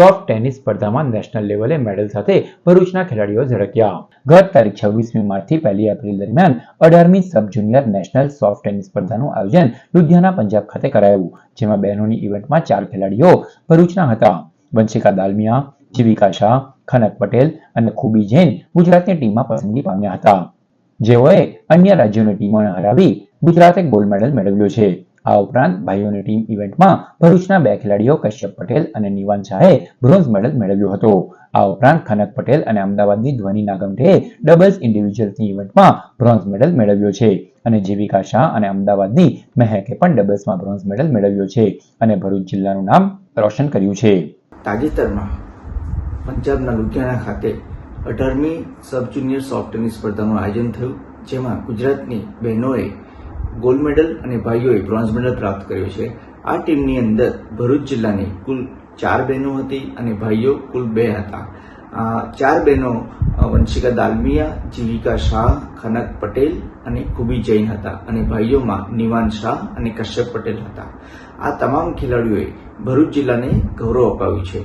Soft tennis સ્પર્ધામાં national લેવલે medal સાથે ભરૂચના ખેલાડીઓ ઝળક્યા. ગત તારીખ છવ્વીસમી માર્ચથી પહેલી એપ્રિલ દરમિયાન અઢારમી sub junior national soft tennis સ્પર્ધાનું આયોજન લુધિયાના પંજાબ ખાતે કરાયું, જેમાં બહેનોની ઇવેન્ટમાં ચાર ખેલાડીઓ ભરૂચના હતા. વંશિકા દાલમિયા, જીવિકા શાહ, ખનક પટેલ અને ખુબી જૈન ગુજરાતની ટીમમાં પસંદગી પામ્યા હતા. જેઓએ અન્ય રાજ્યોની ટીમોને હરાવી ગુજરાતે ગોલ્ડ મેડલ મેળવ્યો છે. આ ઉપરાંત ભાઈઓની ટીમ ઇવેન્ટમાં ભરૂચના બે ખેલાડીઓ કશ્યપ પટેલ અને નિવાન શાહે બ્રોન્ઝ મેડલ મેળવ્યો હતો. આ ઉપરાંત ખનક પટેલ અને અમદાવાદની ધ્વની નાગમઠે ડબલ્સ ઇન્ડિવિજ્યુઅલ્સની ઇવેન્ટમાં બ્રોન્ઝ મેડલ મેળવ્યો છે. અને જીવિકા શાહ અને અમદાવાદની મહેકે પણ ડબલ્સમાં બ્રોન્ઝ મેડલ મેળવ્યો છે અને ભરૂચ જિલ્લાનું નામ રોશન કર્યું છે. તાજેતરમાં પંજાબના લુધિયાણા ખાતે અઢારમી સબ જુનિયર સોફ્ટ ટેનિસ સ્પર્ધાનું આયોજન થયું, જેમાં ગુજરાતની બહેનોએ ગોલ્ડ મેડલ અને ભાઈઓએ બ્રોન્ઝ મેડલ પ્રાપ્ત કર્યો છે. આ ટીમની અંદર ભરૂચ જિલ્લાની કુલ ચાર બહેનો હતી અને ભાઈઓ કુલ બે હતા. ચાર બહેનો વંશિકા દાલમિયા, જીવિકા શાહ, ખનક પટેલ અને ખુબી જૈન હતા અને ભાઈઓમાં નિવાન શાહ અને કશ્યપ પટેલ હતા. આ તમામ ખેલાડીઓએ ભરૂચ જિલ્લાને ગૌરવ અપાવ્યું છે.